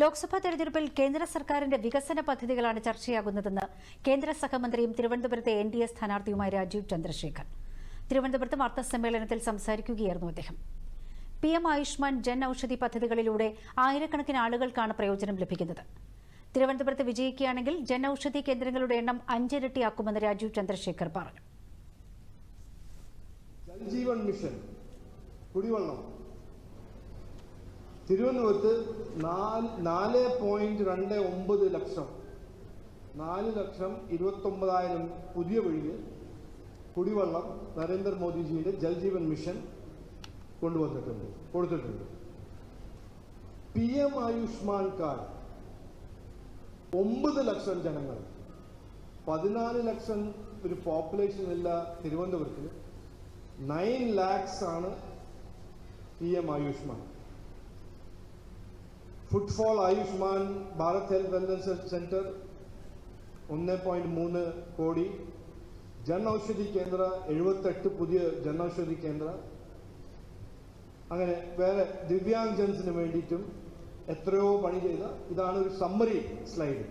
ലോക്സഭാ തെരഞ്ഞെടുപ്പിൽ കേന്ദ്ര സർക്കാരിന്റെ വികസന പദ്ധതികളാണ് ചർച്ചയാകുന്നതെന്ന് കേന്ദ്ര സഹമന്ത്രിയും തിരുവനന്തപുരത്തെ എൻ ഡി എ സ്ഥാനാർത്ഥിയുമായ രാജീവ് ചന്ദ്രശേഖർ തിരുവനന്തപുരത്ത് വാർത്താ സമ്മേളനത്തിൽ സംസാരിക്കുകയായിരുന്നു അദ്ദേഹം. പി എം ആയുഷ്മാൻ ജൻ ഔഷധി പദ്ധതികളിലൂടെ ആയിരക്കണക്കിന് ആളുകൾക്കാണ് പ്രയോജനം ലഭിക്കുന്നത്. തിരുവനന്തപുരത്ത് വിജയിക്കുകയാണെങ്കിൽ ജൻ ഔഷധി കേന്ദ്രങ്ങളുടെ എണ്ണം അഞ്ചിരട്ടിയാക്കുമെന്ന് രാജീവ് ചന്ദ്രശേഖർ പറഞ്ഞു. ജൽജീവൻ മിഷൻ. കുടിവെള്ളം. തിരുവനന്തപുരത്ത് നാല് പോയിന്റ് രണ്ട് ഒമ്പത് ലക്ഷം. നാല് ലക്ഷം ഇരുപത്തൊമ്പതായിരം പുതിയ വഴിയിൽ കുടിവെള്ളം നരേന്ദ്രമോദിജിയുടെ ജൽജീവൻ മിഷൻ കൊണ്ടുവന്നിട്ടുണ്ട് കൊടുത്തിട്ടുണ്ട്. പി എം ആയുഷ്മാൻ കാർഡ് ഒമ്പത് ലക്ഷം ജനങ്ങൾ പതിനാല് ലക്ഷം ഒരു പോപ്പുലേഷൻ ഉള്ള തിരുവനന്തപുരത്തിൽ നയൻ ലാക്സ് ആണ് P M Ayushman. Footfall Ayushman Bharat health wellness centre ഒന്ന് പോയിന്റ് മൂന്ന് കോടി ജൻ ഔഷധി കേന്ദ്ര എഴുപത്തെട്ട് പുതിയ ജൻ ഔഷധി കേന്ദ്ര അങ്ങനെ വേറെ ദിവ്യാംഗ് ജൻസിന് വേണ്ടിയിട്ടും എത്രയോ പണി ചെയ്ത. ഇതാണ് ഒരു സമ്മറി സ്ലൈഡ്